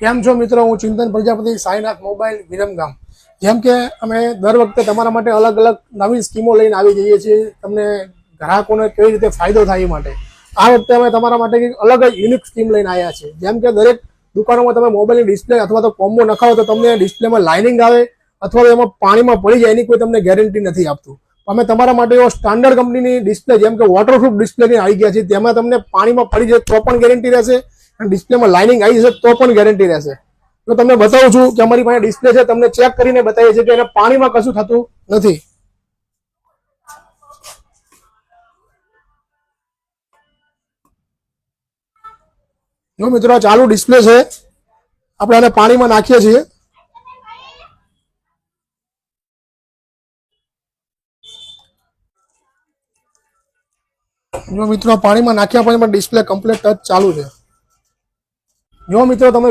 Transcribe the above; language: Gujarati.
કેમ છો મિત્રો? હું ચિંતન પ્રજાપતિ, સાઈનાથ મોબાઈલ, વિરમગામ. જેમ કે અમે દર વખતે તમારા માટે અલગ અલગ નવી સ્કીમો લઈને આવી જઈએ છીએ. તમને ગ્રાહકોને કેવી રીતે ફાયદો થાય એ માટે. આ વખતે અમે તમારા માટે કંઈક અલગ જ યુનિક સ્કીમ લઈને આવ્યા છે જેમ કે દરેક દુકાનોમાં તમે મોબાઈલની ડિસ્પ્લે અથવા તો કોમ્બો નખાવો તો તમને ડિસ્પ્લેમાં લાઇનિંગ આવે અથવા તો એમાં પાણીમાં પડી જાય એની કોઈ તમને ગેરંટી નથી આપતું. અમે તમારા માટે એવો સ્ટાન્ડર્ડ કંપનીની ડિસ્પ્લે જેમ કે વોટરપ્રૂફ ડિસ્પ્લે આવી ગયા છે તેમાં તમને પાણીમાં પડી જાય તો પણ ગેરંટી રહેશે. અને ડિસ્પ્લેમાં લાઇનિંગ આવી જશે તો પણ ગેરંટી રહેશે. તો તમને બતાવું છું કે અમારી પાસે ડિસ્પ્લે છે, તમને ચેક કરીને બતાવીએ છીએ કે એને પાણીમાં કશું થતું નથી. જો મિત્રો ચાલુ ડિસ્પ્લે છે. આપણે એને પાણીમાં નાખીએ છીએ. જો મિત્રો પાણીમાં નાખ્યા પછી ડિસ્પ્લે કમ્પ્લીટ ટચ ચાલુ છે. જો મિત્રો તમે